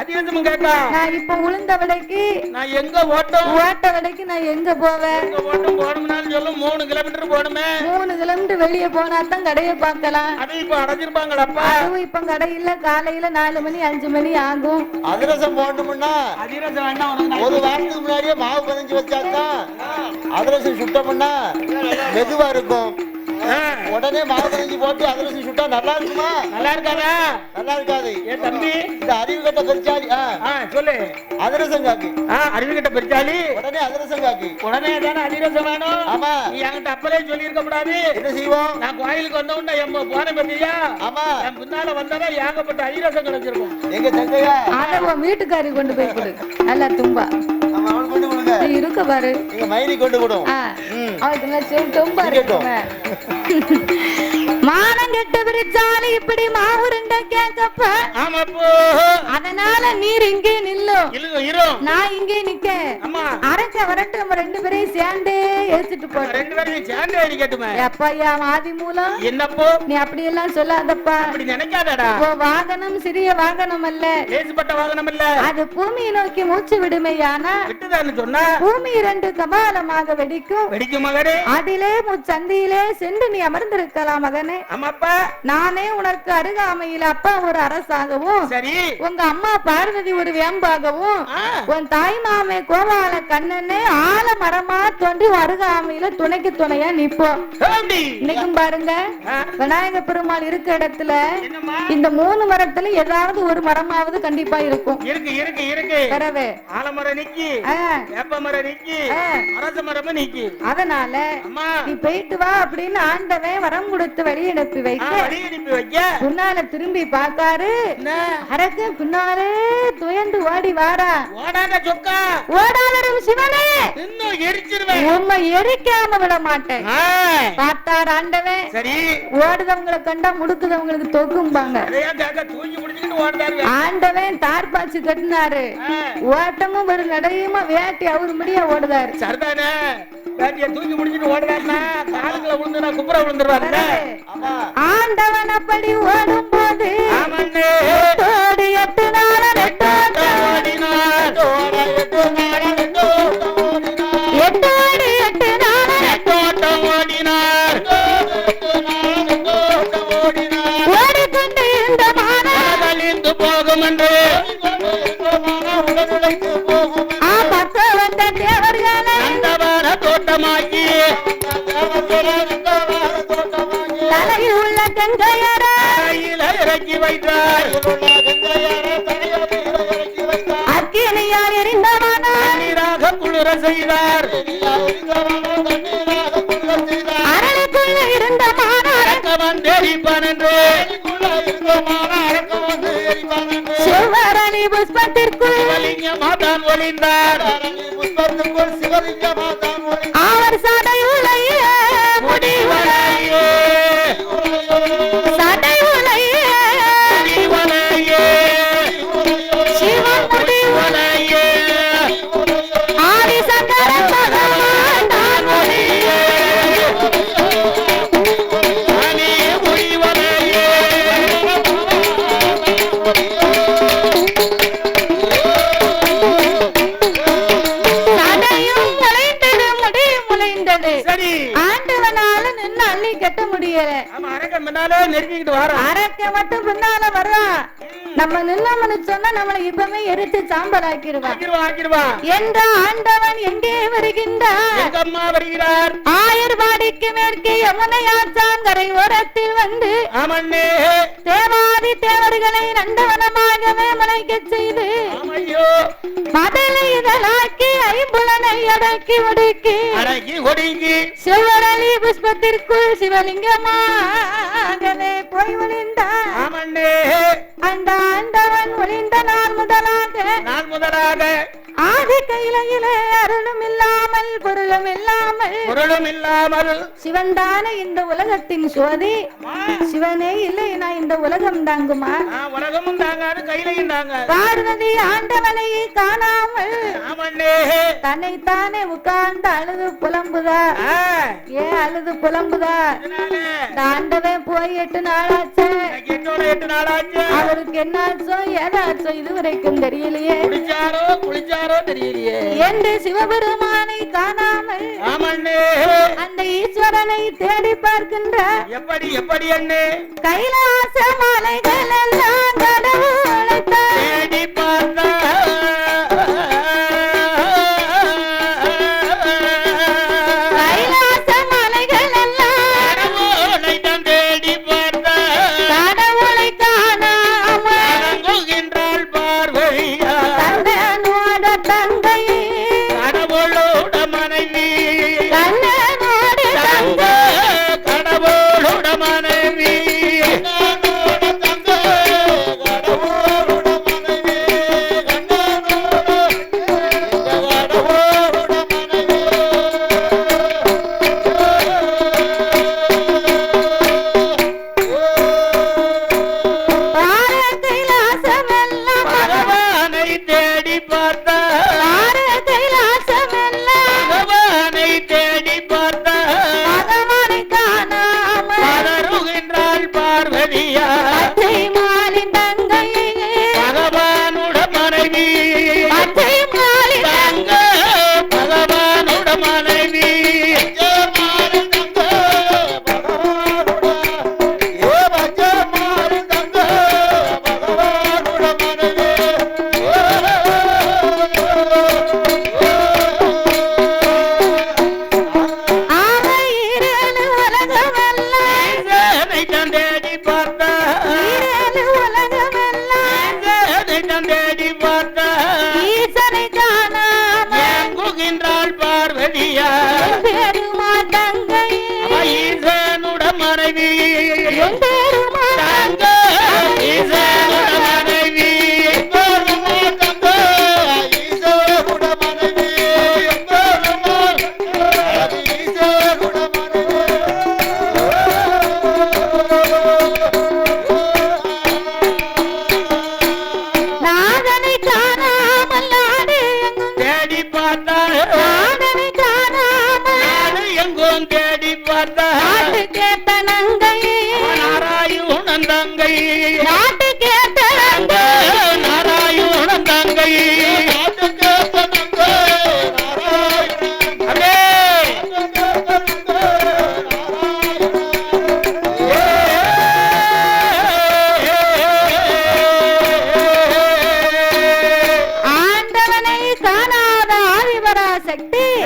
அதிரசமும் கேட்கா நான் இப்ப உளுந்த விலைக்கு நான் எங்க ஓட்டம்? ஓட்ட விலைக்கு நான் எங்க போவேன் எங்க ஓட்டம் போகணும்னாலும் சொல்லும் மூணு கிலோமீட்டர் போகணுமே. மூணு கிலோமீட்டர் வெளியே போனா தான் கடையை பார்க்கலாம். அது இப்ப அடைஞ்சிருப்பாங்களப்பா. அதுவும் இப்ப கடையில காலையில நாலு மணி அஞ்சு மணி ஆகும். அதிரசம் போடணும்னா அதிரசம் ஒரு வாரத்துக்கு முன்னாடியே மாவு பதிஞ்சு வச்சாதான் அதிரசம் சுட்டோம்னா மெதுவா இருக்கும். உடனே மாவு பதிஞ்சு போட்டு அதிரசம் சுட்டா நல்லா இருக்குமா? நல்லா இருக்காதா? நல்லா இருக்காது. ஏன் தம்பி. இந்த அறிவு கட்ட பெருச்சாலி சொல்லு. அதிரசம் காக்கு. ஆ அறிவுகிட்ட பெருச்சாலி உடனே அதிரசம் காக்கு. உடனே தானே அதிரசம் வேணும்? ஆமா. நீ என்கிட்ட அப்பலே சொல்லி இருக்க கூடாது. என்ன செய்வோம்? நான் கோயிலுக்கு வந்த உடனே எம்ம போன பத்தியா ஆமா. என் பின்னால வந்தா ஏகப்பட்ட அதிரசம் கிடைச்சிருக்கும். எங்க தங்கையா? அத வீட்டுக்காரி கொண்டு போய் கொடு. நல்லா தும்பா. நீ இருக்க பாரு. மைனி கொண்டு விடும் ஆ, ம். அவளுக்கு நான் மானம் கெட்ட விரிச்சாலு இப்படி மாவுருண்ட கேட்கப்ப. அதனால நீர் இங்கே இரு. நான் இங்கே நிக்க. அரைச்ச வரட்டு நம்ம ரெண்டு பேரையும் சேர்ந்தே எடுத்துட்டு போட்டோம் ரெண்டு பேரும் சேர்ந்து அடிக்கட்டுமே எப்பையா ஆதி மூலம்? என்னப்போ? நீ அப்படி எல்லாம் சொல்லாதப்பா. அப்படி நினைக்காதடா. ஓ வாகனம் சிறிய வாகனம் அல்ல. லேசுப்பட்ட வாகனம் இல்ல அது பூமியை நோக்கி மூச்சு விடுமையானா விட்டுதான்னு சொன்னா. பூமி இரண்டு கபாலமாக வெடிக்கும். வெடிக்கும் மகனே. அதிலே முச்சந்தியிலே சென்று நீ அமர்ந்திருக்கலாம் மகனே. ஆமாப்பா. நானே உனக்கு அருகாமையில் அப்பா ஒரு அரசாகவும் சரி. உங்க அம்மா பார்வதி ஒரு வேம்பாகவும் உன் தாய் மாமே கோபால கண்ணனே ஆல மரமா தோன்றி அருகாமையில துணைக்கு துணையா நிப்போம்? இன்னைக்கும் பாருங்க விநாயக பெருமாள் இருக்க இடத்துல இந்த மூணு மரத்துல ஏதாவது ஒரு மரமாவது கண்டிப்பா இருக்கும். இருக்கு இருக்கு இருக்கு. பிறவே ஆலமரம் நிக்கி ஆ, வேப்ப மரம் நிக்கி. அரச மரமும் நிக்கி. அதனால நீ போயிட்டு வா அப்படின்னு ஆண்டவன் வரம் கொடுத்து வழி வழி அனுப்பி வைக்க. முன்னால திரும்பி பார்த்தாரு. அரக்கு பின்னாலே துயண்டு ஓடி வாரா ஓடாத சொக்கா. ஓடாதரும் சிவனே. இன்னும் எரிச்சிருவேன் உண்மை எரிக்காம விட மாட்டேன். பார்த்தார் ஆண்டவன். சரி. ஓடுதவங்களை கண்டா முடுக்குதவங்களுக்கு தொகும்பாங்க ஆண்டவன் தார்பாச்சு கட்டினாரு. ஓட்டமும் ஒரு நடையுமா வேட்டி அவரு முடியா ஓடுதாரு. சரிதானே. வேட்டிய தூக்கி முடிச்சுட்டு ஓடுறாருன்னா காலுக்குள்ள விழுந்து நான் குப்புற விழுந்துருவாருல்ல ஆமா ஆண்டவன் அப்படி ஓடும் போது ஓடி எட்டு நாள நெட்டோட்டம் ஓடினார் எட்டு நாள தோட்டம் ஓடினார். ஓடிக்கொண்டு போகும் என்று தலையில் உள்ள கங்கையர. கையில இறக்கி வைத்தார் அக்கினியால் எரிந்தவனா. நீராக குளிர செய்தார். அரளுக்குள்ள இருந்த மாணவன் தெரிப்பான் என்று சிவரணி புஷ்பத்திற்குள். ஒளிந்தார். அவர் சடையுளையே நம்மளை இப்பவே எரிச்சு சாம்பல் ஆக்கிடுவான். என்ற ஆண்டவன் எங்கே வருகின்றார்? வருகிறார்? ஆயர்வாடிக்கு மேற்கே யமுனை ஆற்றாங்கரை ஓரத்தில் வந்து தேவாதி தேவர்களை நண்டவனமாகவே முளைக்கச் செய்து மதலை ஐம்புலனை ஒடுக்கி அடக்கி ஒடுங்கி. சிவரளி புஷ்பத்திற்குள் சிவலிங்கமாகவே போய் ஆமண்ணே அந்த ஆண்டவன் ஒளிந்த நாள் முதலாக நான் முதலாக. ஆதி கையிலே அருளும் இல்லாமல் பொருளும் இல்லாமல் பொருளும் இல்லாமல். சிவன் தானே இந்த உலகத்தின் சோதி சிவனே இல்லை நான் இந்த உலகம் தாங்குமா? உலகமும் தாங்காது கையிலையும் தாங்க பார்வதி ஆண்டவனை ஆமண்ணே தன்னைத்தானே உட்கார்ந்து அழுது புலம்புதா? ஏன் அழுது புலம்புதா? ஆண்டவன் போய் எட்டு நாளாச்சு. எட்டு நாளாச்சு. அவருக்கு என்னாச்சோ ஏதாச்சோ இதுவரைக்கும் தெரியலையே. குளிச்சாரோ குளிச்சாரோ தெரியலையே. என்று சிவபெருமானை காணாமல் அந்த ஈஸ்வரனை தேடி பார்க்கின்ற எப்படி எப்படி அண்ணே? கைலாச மலைகள் எல்லாம் தேடி பார்த்தா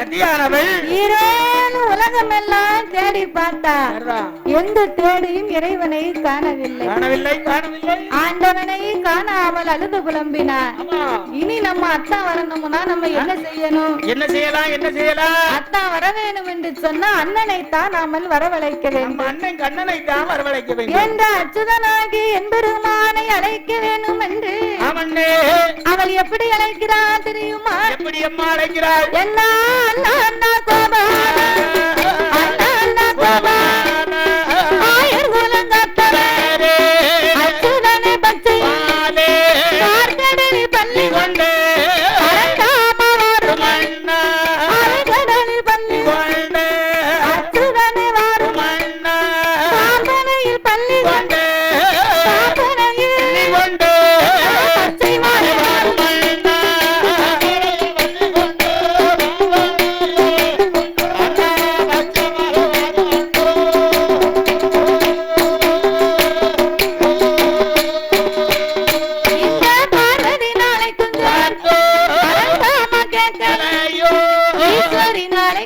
கன்னியானவள். உலகம் எல்லாம் தேடி பார்த்தார் எந்த தேடியும் இறைவனை காணவில்லை. காணவில்லை காணவில்லை. ஆண்டவனை காணாமல் அழுது புலம்பினார். இனி நம்ம அத்தா வரணும்னா நம்ம என்ன செய்யணும்? என்ன செய்யலாம் என்ன செய்யலாம்? அத்தா வர வேணும் என்று சொன்னா அண்ணனை தான் நாமல் வரவழைக்க வேண்டும். அண்ணன் கண்ணனை தான் வரவழைக்க வேண்டும். என்ற அச்சுதனாகி என்பெருமானை அழைக்க வேண்டும் என்று அவள் எப்படி அழைக்கிறாள் தெரியுமா? எப்படி அம்மா அழைக்கிறாள்? என்ன அண்ணா அண்ணா கோபா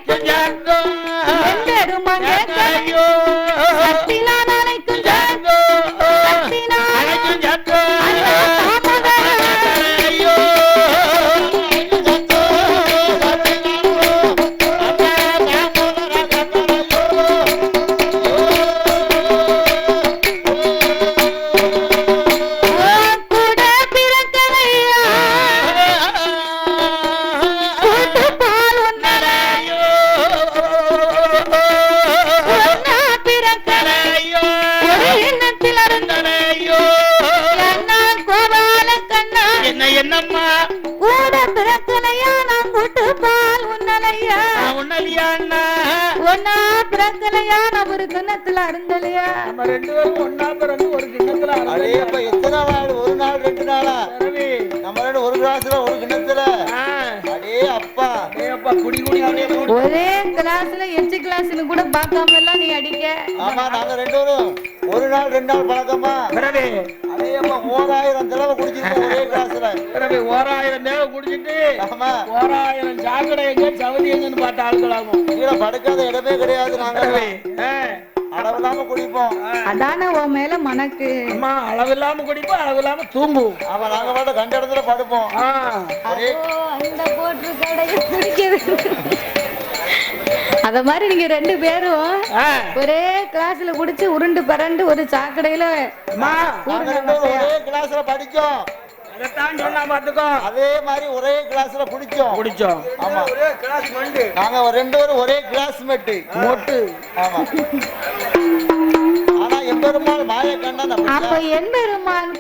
Good. கிண்ணத்துல அருந்தலையா? நம்ம ரெண்டு பேரும் ஒன்னா பிறந்து ஒரு கிண்ணத்துல அடே அப்ப எத்தனை நாள் ஒரு நாள் ரெண்டு நாளா? ரவி நம்ம ரெண்டு ஒரு கிளாஸ்ல ஒரு கிண்ணத்துல. அடே அப்பா. ஏப்பா குடி குடி. ஒரே கிளாஸ்ல எச்சு கிளாஸ்னு கூட பார்க்காம எல்லாம் நீ அடிக்க. ஆமா நாங்க ரெண்டு பேரும் ஒரு நாள் ரெண்டு நாள் பழக்கமா? ரவி அடே அப்பா ஓராயிரம் தடவை குடிச்சிருக்கோம் ஒரே கிளாஸ்ல. ஓராயிரம் தேவை குடிச்சிட்டு ஆமா. ஓராயிரம் சாக்கடை எங்க சவுதி எங்கன்னு பார்த்த ஆட்களாகும் கீழே படுக்காத இடமே கிடையாது நாங்க. ரவி ஆ, அளவு இல்லாம குடிப்போம். அதானே உன் மேல மனக்கு. அம்மா அளவில்லாம குடிப்போம் அளவில்லாம தூங்குவோம். ஆமா நாங்க பாட்டு கண்ட இடத்துல படுப்போம் அந்த போட்டு கடையை குடிக்கிறது அத மாதிரி நீங்க ரெண்டு பேரும் ஒரே கிளாஸ்ல குடிச்சு உருண்டு பரண்டு ஒரு சாக்கடையில ஒரே கிளாஸ்ல படிச்சோம். அதைத்தான் சொன்னா பாத்துக்கோ அதே மாதிரி ஒரே கிளாஸ்ல குடிச்சோம் குடிச்சோம் ஆமா. நாங்க ஒரு ரெண்டு பேரும் ஒரே கிளாஸ்மேட் மொட்டு. ஆமா. ஆனா எம்பெருமாள் மாய கண்ணன் அப்ப பெருமான்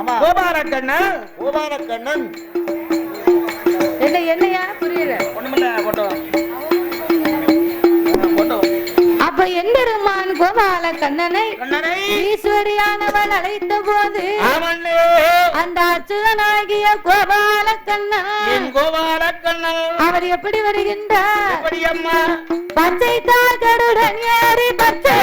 ஆமா. கோபால கண்ணா கோபால கண்ணன். என்ன என்னையா? புரியல. ஒண்ணுமில்ல போட்டோ அப்ப என் பெருமான் கோபால கண்ணனை ஈஸ்வரியானவள் அழைத்த போது அந்த அச்சுதனாகிய கோபால கண்ணன். கோபால கண்ணன். அவர் எப்படி வருகின்றார்? பச்சை தாகருடன் ஏறி பச்சை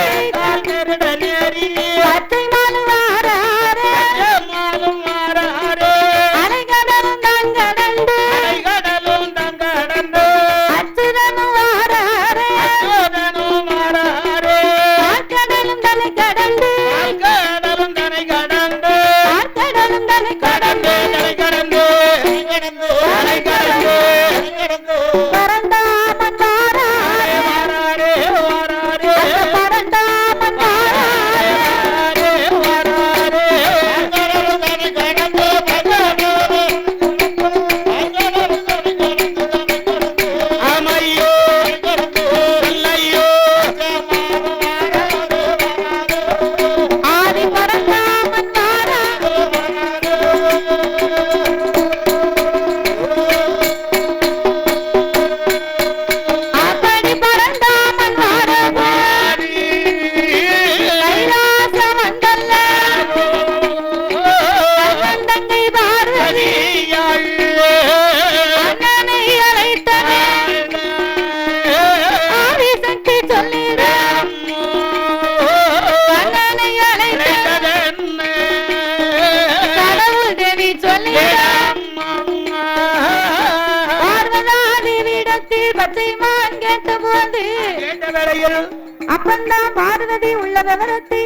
விவரத்தை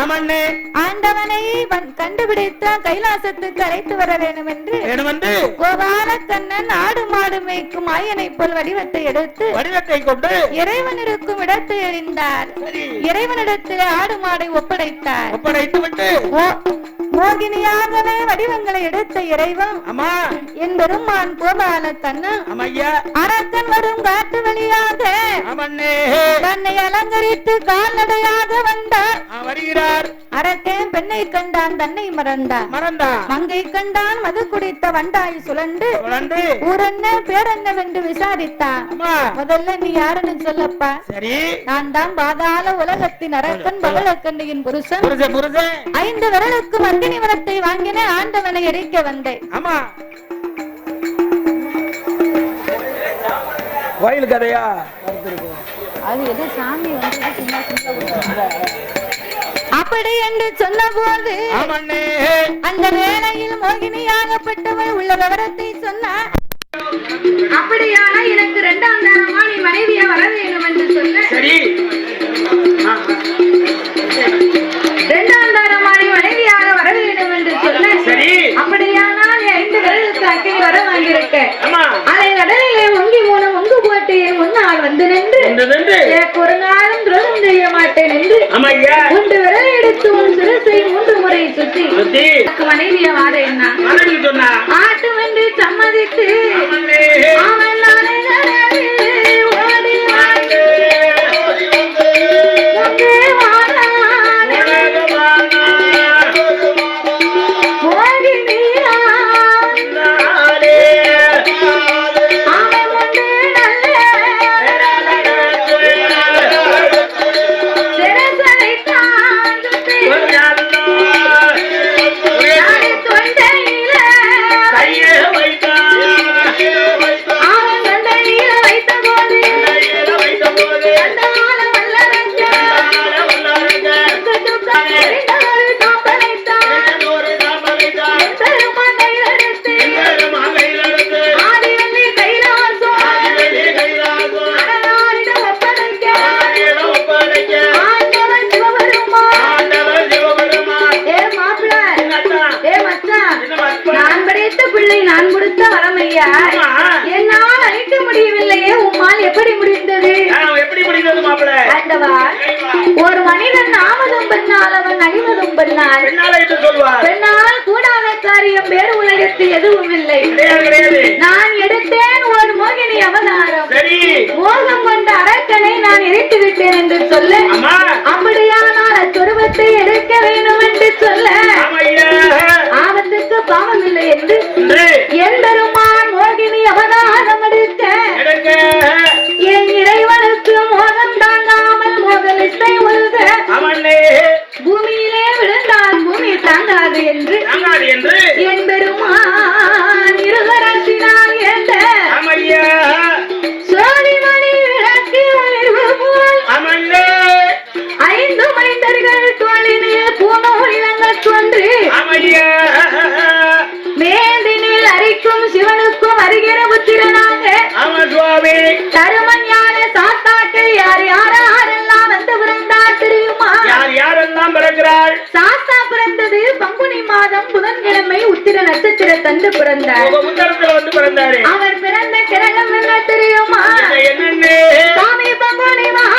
ஆமண்ணே. ஆண்டவனை வன் கண்டுபிடித்த கைலாசத்துக்கு அழைத்து வர வேண்டும் என்று வேணுமென்று. கோபாலக்கண்ணன் ஆடு மாடு மேய்க்கும் ஆயனை போல் வடிவத்தை எடுத்து வடிவத்தை கொண்டு இறைவன் இருக்கும் இடத்தை எறிந்தார். சரி. இறைவனிடத்தில் ஆடு மாடை ஒப்படைத்தார். ஒப்படைத்து விட்டு மோகினியாகவே வடிவங்களை எடுத்த இறைவன் அம்மா. என் பெருமான் கோபாலக்கண்ணன் அம்மையா. அரக்கன் வரும் காட்டு வழியாக தன்னை அலங்கரித்து கால்நடையாக வந்தார். வருகிறார். அரக்கன் பெண்ணை கண்டான் தன்னை மறந்தான். மறந்தான். மங்கை கண்டான் மது குடித்த வண்டாய் சுழண்டு ஊரென்ன பேரென்னவென்று விசாரித்தான். அம்மா. முதல்ல நீ யாருன்னு சொல்லப்பா. சரி. நான் தான் பாதாள உலகத்தின் அரக்கன் பவளக்கண்ணியின் புருஷன். புருஷ புருஷ ஐந்து விரலுக்கு மத்தினி வரத்தை வாங்கின ஆண்டவனை எரிக்க வந்தேன். ஆமா. கோயில் கதையா? அது எது சாமி அப்படி என்று சொன்ன போது அந்த வேளையில் மோகினியாகப்பட்டவள் உள்ள விவரத்தை சொன்னார் அப்படியானா எனக்கு இரண்டாம் தாரமா நீ மனைவியா வர வேண்டும் என்று சொல்ல அக்கறை வர வாங்கியிருக்க. ஆமா. அதை கடலிலே ஒங்கி மூலம் ஒங்கு போட்டு என் முன்னால் வந்து நின்று. எனக்கு ஒரு நாளும் துரோகம் செய்ய மாட்டேன் என்று மூன்று விரலை எடுத்து உன் சிறுசை மூன்று முறை சுத்தி. மனைவியா வார என்ன? ஆட்டும் என்று சம்மதித்து. அவன் நான் கொடுத்த வரமையா என்னால் அழிக்க முடியவில்லையே. உம்மால் எப்படி முடிந்தது? எப்படி முடிந்தது மாப்பிள்ள ஆண்டவா ஒரு மனிதன் நாமதும் பெண்ணால் அவன் அழிவதும் பெண்ணால் பெண்ணால கூடாத காரியம் வேறு உலகத்தில் எதுவும் இல்லை. நான் எடுத்தேன் ஒரு மோகினி அவதாரம். மோகம் கொண்ட அரக்கனை நான் எரித்து விட்டேன் என்று சொல்ல அப்படியானால் அச்சுருவத்தை எடுக்க வேண்டும் என்று சொல்ல ஆபத்துக்கு பாவம் இல்லை என்று பங்குனி மாதம் புதன்கிழமை உத்திர நட்சத்திர தந்து பிறந்தார். அவர் பிறந்த கிரகம் என்ன தெரியுமா? சுவாமி புதனது புத்தி